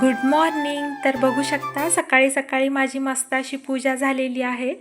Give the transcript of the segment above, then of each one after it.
Good morning तर बघू शकता सकाळी सकाळी माझी मस्त अशी पूजा झालेली आहे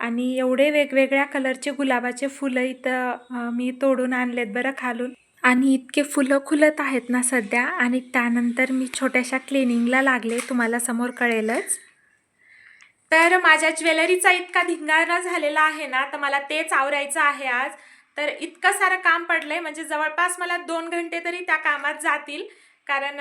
आणि एवढे वेगवेगळ्या कलरचे गुलाबाचे फुलं इथं मी तोडून आणलेत बरं खालून. आणि इतके फुलं खुलत आहेत ना सध्या आणि त्यानंतर मी छोट्याशा क्लिनिंगला लागले तुम्हाला समोर कळेलच. तर माझ्या ज्वेलरीचा इतका धिंगाणा झालेला आहे ना तर मला तेच आवरायचं आहे आज. तर इतकं सारं काम पडलं आहे म्हणजे जवळपास मला दोन घंटे तरी त्या कामात जातील. कारण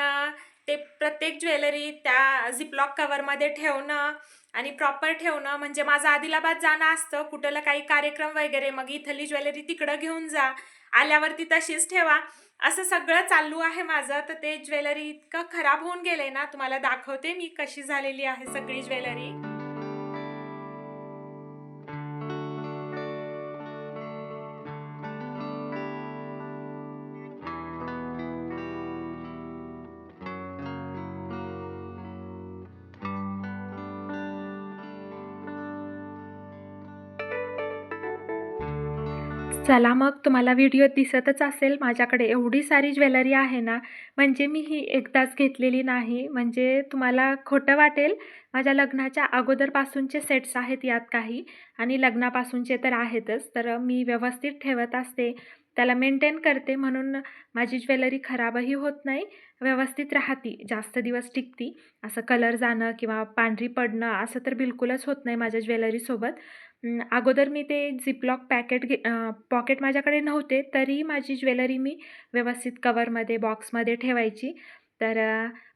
ते प्रत्येक ज्वेलरी त्या झिपलॉक कवरमध्ये ठेवणं आणि प्रॉपर ठेवणं म्हणजे माझं आदिलाबाद जाणं असतं. कुठलं काही कार्यक्रम वगैरे मग इथली ज्वेलरी तिकडं घेऊन जा. आल्यावरती तशीच ठेवा. असं सगळं चालू आहे माझं. तर ते ज्वेलरी इतकं खराब होऊन गेलंय ना तुम्हाला दाखवते मी कशी झालेली आहे सगळी ज्वेलरी. चला मग तुम्हाला व्हिडिओ दिसतच असेल माझ्याकडे एवढी सारी ज्वेलरी आहे ना म्हणजे मी ही एकदाच घेतलेली नाही. म्हणजे तुम्हाला खोटं वाटेल माझ्या लग्नाच्या अगोदरपासूनचे सेट्स आहेत यात काही आणि लग्नापासूनचे तर आहेतच तर मी व्यवस्थित ठेवत असते. त्याला मेंटेन करते. म्हणून माझी ज्वेलरी खराबही होत नाही व्यवस्थित राहती जास्त दिवस टिकती. असं कलर जाणं किंवा पांढरी पडणं असं तर बिलकुलच होत नाही माझ्या ज्वेलरीसोबत अगोदर मी ते झिपलॉक पॅकेट घे पॉकेट माझ्याकडे नव्हते तरी माझी ज्वेलरी मी व्यवस्थित कवरमध्ये बॉक्समध्ये ठेवायची. तर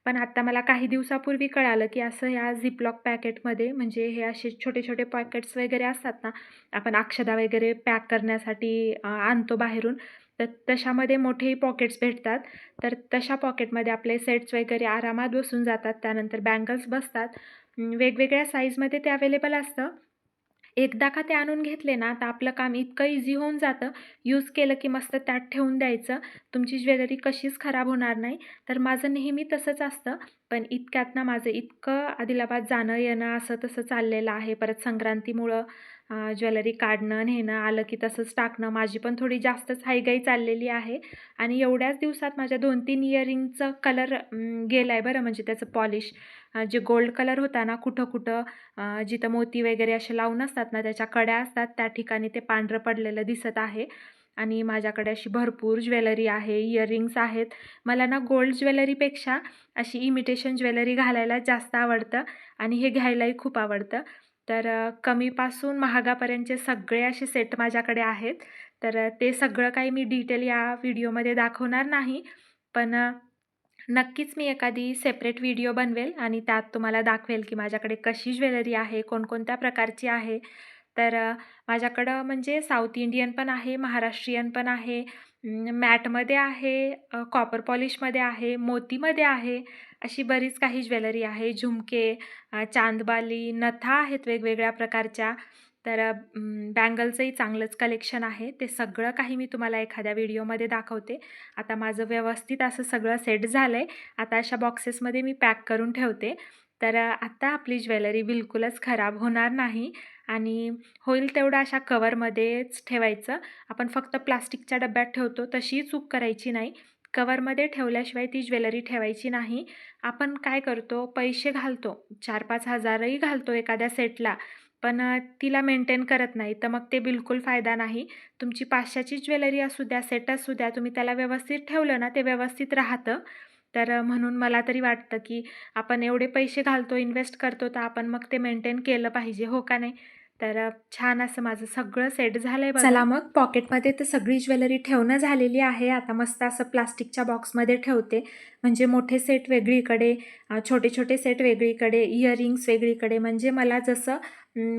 पण आत्ता मला काही दिवसापूर्वी कळालं की असं ह्या झिपलॉक पॅकेटमध्ये म्हणजे हे असे छोटे छोटे पॉकेट्स वगैरे असतात ना आपण अक्षदा वगैरे पॅक करण्यासाठी आणतो बाहेरून तर तशामध्ये मोठेही पॉकेट्स भेटतात. तर तशा पॉकेटमध्ये आपले सेट्स वगैरे आरामात बसून जातात त्यानंतर बँगल्स बसतात. वेगवेगळ्या साईजमध्ये ते अवेलेबल असतं. एकदा का ते आणून घेतले ना तर आपलं काम इतकं इझी होऊन जातं. यूज केलं की मस्त त्यात ठेवून द्यायचं. तुमची ज्वेलरी कशीच खराब होणार नाही. तर माझं नेहमी तसंच असतं. पण इतक्यात ना माझं इतकं आदिलाबाद जाणं येणं असं तसं चाललेलं आहे. परत संक्रांतीमुळं ज्वेलरी काढणं नेणं आलं की तसंच टाकणं. माझी पण थोडी जास्तच हायगाई चाललेली आहे. आणि एवढ्याच दिवसात माझ्या दोन तीन इयरिंगचं कलर गेलं आहे बरं. म्हणजे त्याचं पॉलिश जे गोल्ड कलर होता ना कुठं कुठं जिथं मोती वगैरे असे लावून असतात ना त्याच्या कड्या असतात त्या ठिकाणी ते पांढरं पडलेलं दिसत आहे. आणि माझ्याकडे अशी भरपूर ज्वेलरी आहे इयरिंग्स आहेत. मला ना गोल्ड ज्वेलरीपेक्षा अशी इमिटेशन ज्वेलरी घालायला जास्त आवडतं आणि हे घ्यायलाही खूप आवडतं. तर कमीपासून महागापर्यंतचे सगळे असे सेट माझ्याकडे आहेत. तर ते सगळं काही मी डिटेल या व्हिडिओमध्ये दाखवणार नाही. पण नक्कीच मी एखादी सेपरेट व्हिडिओ बनवेल आणि त्यात तुम्हाला दाखवेल की माझ्याकडे कशी ज्वेलरी आहे कोणकोणत्या प्रकारची आहे. तर माझ्याकडं म्हणजे साऊथ इंडियन पण आहे महाराष्ट्रीयन पण आहे मॅटमध्ये आहे कॉपर पॉलिशमध्ये आहे मोतीमध्ये आहे अशी बरीच काही ज्वेलरी आहे. झुमके चांदबाली नथा आहेत वेगवेगळ्या प्रकारच्या. तर बँगलचंही चांगलंच कलेक्शन आहे. ते सगळं काही मी तुम्हाला एखाद्या व्हिडिओमध्ये दाखवते. आता माझं व्यवस्थित असं सगळं सेट झालं आहे आता अशा बॉक्सेसमध्ये मी पॅक करून ठेवते. तर आत्ता आता आपली ज्वेलरी बिलकुलच खराब होणार नाही आणि होईल तेवढं अशा कवरमध्येच ठेवायचं. आपण फक्त प्लास्टिकच्या डब्यात ठेवतो तशी चूक करायची नाही. कवरमध्ये ठेवल्याशिवाय ती ज्वेलरी ठेवायची नाही. आपण काय करतो? पैसे घालतो. चार पाच हजारही घालतो एखाद्या सेटला. पण तिला मेंटेन करत नाही. तर मग ते बिलकुल फायदा नाही. तुमची पाचशेची ज्वेलरी असू द्या सेट असू द्या तुम्ही त्याला व्यवस्थित ठेवलं ना ते व्यवस्थित राहतं. तर म्हणून मला तरी वाटतं की आपण एवढे पैसे घालतो इन्व्हेस्ट करतो तर आपण मग ते मेंटेन केलं पाहिजे. हो का नाही? तर छान असं माझं सगळं सेट झालं आहे चला मग पॉकेटमध्ये तर सगळी ज्वेलरी ठेवणं झालेली आहे. आता मस्त असं प्लास्टिकच्या बॉक्समध्ये ठेवते. म्हणजे मोठे सेट वेगळीकडे छोटे छोटे सेट वेगळीकडे इयरिंग्स वेगळीकडे. म्हणजे मला जसं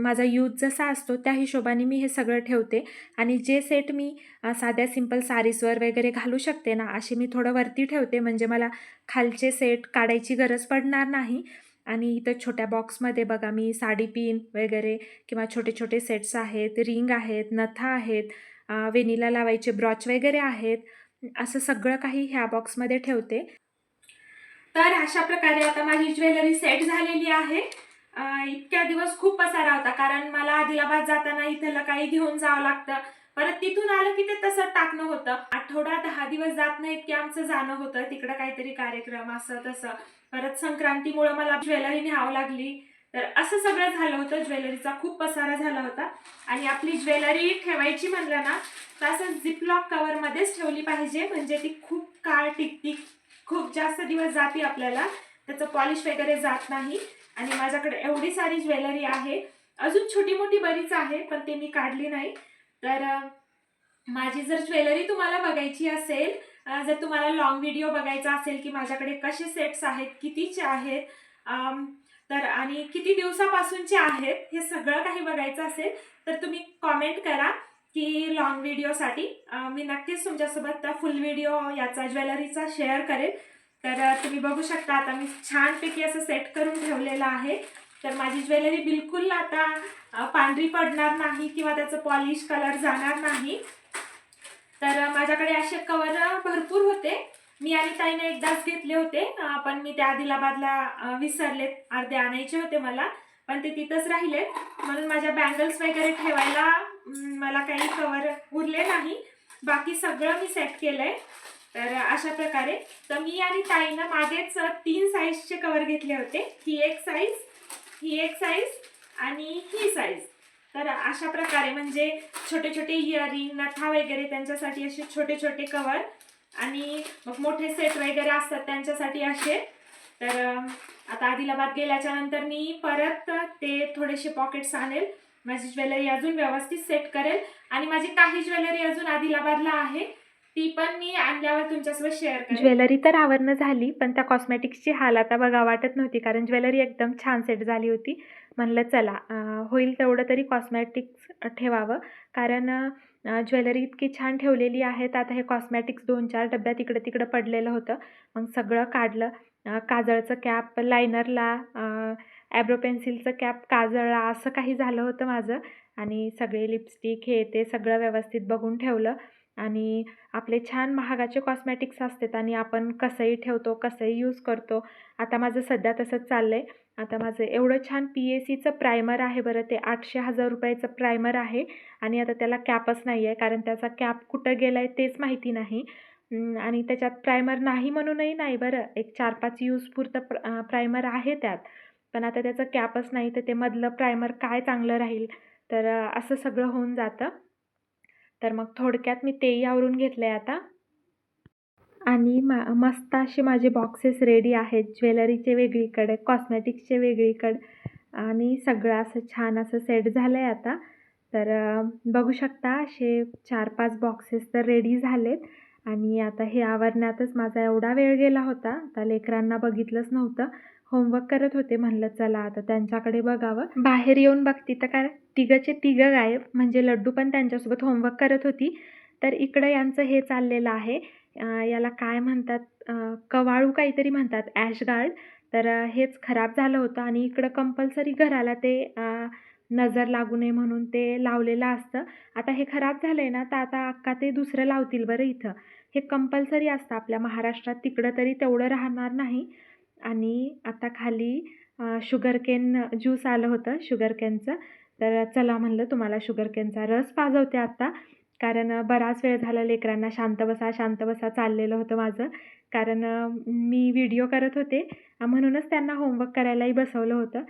माझा यूज जसा असतो त्या हिशोबाने मी हे सगळं ठेवते. आणि जे सेट मी साध्या सिंपल सारीजवर वगैरे घालू शकते ना असे मी थोडं वरती ठेवते. म्हणजे मला खालचे सेट काढायची गरज पडणार नाही. आणि इथं छोट्या बॉक्समध्ये बघा मी साडी पिन वगैरे किंवा छोटे छोटे सेट्स आहेत रिंग आहेत नथा आहेत वेनिला वेणीला लावायचे ब्रॉच वगैरे आहेत असं सगळं काही ह्या बॉक्समध्ये ठेवते. तर अशा प्रकारे आता माझी ज्वेलरी सेट झालेली आहे. इतक्या दिवस खूप पसारा होता कारण मला आदिलाबाद जाताना इथलं काही घेऊन जावं लागतं. परत तिथून आलं की ते तसं टाकणं होतं. आठवडा दहा दिवस जात नाहीत की आमचं जाणं होतं. तिकडं काहीतरी कार्यक्रम असं तसं. परत संक्रांतीमुळं मला ज्वेलरी न्यावं लागली. तर असं सगळं झालं होतं. ज्वेलरीचा खूप पसारा झाला होता. आणि आपली ज्वेलरी ठेवायची म्हणलं ना तर असं झिपलॉक कवरमध्येच ठेवली पाहिजे. म्हणजे ती खूप काळ टिकती. खूप जास्त दिवस जाते आपल्याला. त्याचं पॉलिश वगैरे जात नाही. आणि माझ्याकडे एवढी सारी ज्वेलरी आहे. अजून छोटी मोठी बरीच आहे पण ते मी काढली नाही. तर माझी जर ज्वेलरी तुम्हाला बघायची असेल जर तुम्हाला लॉंग व्हिडिओ बघायचा असेल की माझ्याकडे कसे सेट्स आहेत कितीचे आहेत तर आणि किती दिवसापासूनचे आहेत हे सगळं काही बघायचं असेल तर तुम्ही कॉमेंट करा की लॉंग व्हिडिओसाठी मी नक्कीच तुमच्यासोबत फुल व्हिडिओ याचा ज्वेलरीचा शेअर करेल. तर तुम्ही बघू शकता आता मी छानपैकी असं सेट करून ठेवलेलं आहे. तर माझी ज्वेलरी बिलकुल आता पांढरी पडणार नाही किंवा त्याचं पॉलिश कलर जाणार नाही. तर माझ्याकडे असे कवर भरपूर होते. मी आणि ताईने एकदाच घेतले होते पण मी त्या आदिलाबादला विसरलेत. अर्धे आणायचे होते मला पण ते तिथंच राहिलेत म्हणून माझ्या बँगल्स वगैरे ठेवायला मला काही कवर उरले नाही. बाकी सगळं मी सेट केलंय. तर अशा प्रकारे. तर मी आणि ताईनं मागेच तीन साईजचे कवर घेतले होते. ही एक साईज ही एक साईज आणि ही साईज तर अशा प्रकारे म्हणजे छोटे छोटे इयरिंग नथा वगैरे त्यांच्यासाठी असे छोटे छोटे कवर आणि मग मोठे सेट वगैरे असतात त्यांच्यासाठी असे. तर आता आदिलाबाद गेल्याच्यानंतर मी परत ते थोडेसे पॉकेट्स आणेल. माझी ज्वेलरी अजून व्यवस्थित सेट करेल. आणि माझी काही ज्वेलरी अजून आदिलाबादला आहे. ती पण मी आणल्यावर तुमच्यासोबत शेअर करेन. ज्वेलरी तर आवरणं झाली पण त्या कॉस्मॅटिक्सची हाल आता बघा वाटत नव्हती कारण ज्वेलरी एकदम छान सेट झाली होती. म्हणलं चला अं, होईल तेवढं तरी कॉस्मॅटिक्स ठेवावं. कारण अं, ज्वेलरी इतकी छान ठेवलेली आहेत आता हे कॉस्मॅटिक्स दोन चार डब्यात इकडं तिकडं पडलेलं होतं. मग सगळं काढलं. अं, काजळचं कॅप लायनरला ॲब्रो पेन्सिलचं कॅप काजळला असं काही झालं होतं माझं. आणि सगळे लिपस्टिक हे ते सगळं व्यवस्थित बघून ठेवलं. आणि आपले छान महागाचे कॉस्मॅटिक्स असतात आणि आपण कसंही ठेवतो कसंही यूज करतो. आता माझं सध्या तसंच चाललं आहे आता माझं एवढं छान पी ए सीचं प्रायमर आहे बरं ते आठशे हजार रुपयाचं प्रायमर आहे आणि आता त्याला कॅपच नाही आहे कारण त्याचा कॅप कुठं गेला आहे तेच माहिती नाही. आणि त्याच्यात प्रायमर नाही म्हणूनही नाही बरं. एक चार पाच यूजपुरतं प्र प्रायमर आहे त्यात. पण आता त्याचं कॅपच नाही तर ते मधलं प्रायमर काय चांगलं राहील? तर असं सगळं होऊन जातं. तर मग थोडक्यात मी तेही आवरून घेतलं आहे आता. आणि मा मस्त असे माझे बॉक्सेस रेडी आहेत. ज्वेलरीचे वेगळीकडे कॉस्मॅटिक्सचे वेगळीकडे आणि सगळं असं छान असं सेट झालं आहे आता. तर बघू शकता असे चार पाच बॉक्सेस तर रेडी झालेत. आणि आता हे आवरण्यातच माझा एवढा वेळ गेला होता. आता लेकरांना बघितलंच नव्हतं. होमवर्क करत होते म्हणलं चला आता त्यांच्याकडे बघावं. बाहेर येऊन बघती तर काय तिघंचे तिघं गायब. म्हणजे लड्डू पण त्यांच्यासोबत होमवर्क करत होती. तर इकडं यांचं हे चाललेलं आहे. याला काय म्हणतात कवाळू काहीतरी म्हणतात ॲश गार्ड तर हेच खराब झालं होतं. आणि इकडं कंपल्सरी घराला ते नजर लागू नये म्हणून ते लावलेलं असतं. आता हे खराब झालं आहे ना तर आता अक्का ते दुसरं लावतील बरं इथं. हे कंपल्सरी असतं आपल्या महाराष्ट्रात. तिकडं तरी तेवढं राहणार नाही. आणि आता खाली शुगर केन ज्यूस आलं होतं शुगर केनचं तर चला म्हणलं तुम्हाला शुगर केनचा रस पाजवते आत्ता कारण बराच वेळ झाला लेकरांना शांत बसा शांत बसा चाललेलं होतं माझं. कारण मी व्हिडिओ करत होते. म्हणूनच त्यांना होमवर्क करायलाही बसवलं होतं.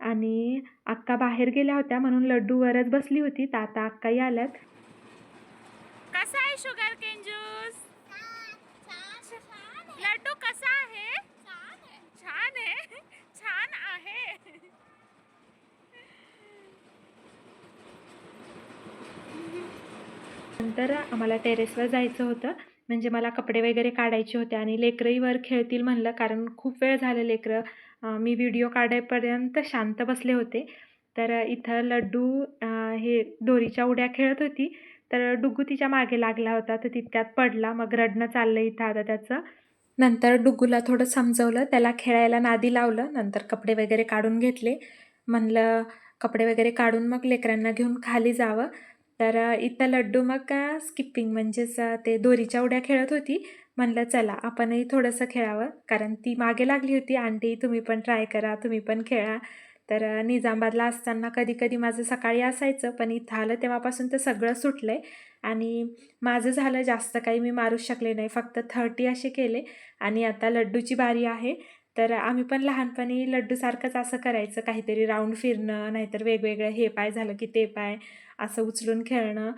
आणि अक्का बाहेर गेल्या होत्या म्हणून लड्डूवरच बसली होती. तर आता अक्काही आल्यात. कसा आहे शुगर केन ज्यूस लड्डू कसा आहे छान आहे छान आहे नंतर आम्हाला टेरेसवर जायचं होतं. म्हणजे मला कपडे वगैरे काढायचे होते आणि लेकरंही वर खेळतील म्हणलं कारण खूप वेळ झालं लेकरं. मी व्हिडिओ काढायपर्यंत शांत बसले होते. तर इथं लड्डू हे दोरीच्या उड्या खेळत होती. तर डुगू तिच्यामागे लागला होता तर तितक्यात पडला. मग रडणं चाललं इथं आता त्याचं. नंतर डुग्गूला थोडं समजवलं त्याला खेळायला नादी लावलं नंतर कपडे वगैरे काढून घेतले. म्हणलं कपडे वगैरे काढून मग लेकरांना घेऊन खाली जावं. तर इथं लड्डू मग का स्किपिंग म्हणजेच ते दोरीच्या उड्या खेळत होती. म्हणलं चला आपणही थोडंसं खेळावं. कारण ती मागे लागली होती. आंटी तुम्ही पण ट्राय करा तुम्ही पण खेळा. तर निजामबादला असताना कधी कधी माझं सकाळी असायचं पण इथं आलं तेव्हापासून तर सगळं सुटलं आहे आणि माझं झालं जास्त काही मी मारूच शकले नाही फक्त थर्टी असे केले. आणि आता लड्डूची बारी आहे. तर आम्ही पण लहानपणी लड्डूसारखंच असं करायचं काहीतरी राऊंड फिरणं नाहीतर वेगवेगळं हे पाय झालं की ते पाय असं उचलून खेळणं.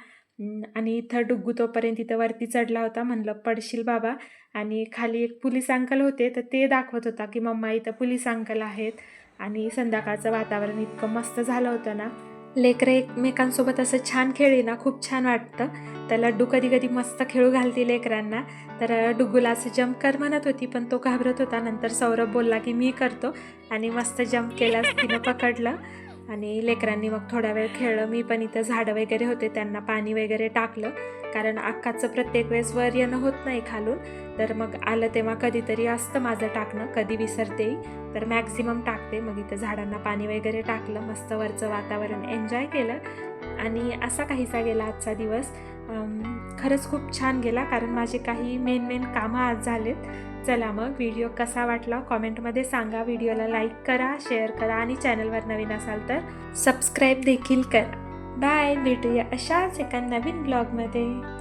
आणि इथं डुग्गू तोपर्यंत इथं वरती चढला होता म्हणलं पडशील बाबा. आणि खाली एक पुलिस अंकल होते तर ते दाखवत होता की मम्मा इथं पुलिस अंकल आहेत. आणि संध्याकाळचं वातावरण इतकं मस्त झालं होतं ना. लेकरं एकमेकांसोबत असं छान खेळली ना खूप छान वाटतं. तर लड्डू कधी कधी मस्त खेळू घालते लेकरांना. तर डुगूला असं जम्प कर म्हणत होती पण तो घाबरत होता. नंतर सौरभ बोलला की मी करतो. आणि मस्त जम्प केला तिनं पकडलं. आणि लेकरांनी मग थोडा वेळ खेळलं. मी पण इथं झाडं वगैरे होते त्यांना पाणी वगैरे टाकलं. कारण अक्काचं प्रत्येक वेळेस वर येणं होत नाही खालून. तर मग आलं तेव्हा कधीतरी असतं माझं टाकणं कधी विसरतेही तर मॅक्झिमम टाकते. मग इथं झाडांना पाणी वगैरे टाकलं मस्त वरचं वातावरण एन्जॉय केलं. आणि असा काहीसा गेला आजचा दिवस. खरंच खूप छान गेला. कारण माझे काही मेन मेन कामं आज झालेत. चला मग व्हिडिओ कसा वाटला कॉमेंटमध्ये सांगा. व्हिडिओला लाईक करा शेअर करा आणि चॅनलवर नवीन असाल तर सबस्क्राईब देखील करा. बाय. भेटूया अशाच एका नवीन ब्लॉगमध्ये.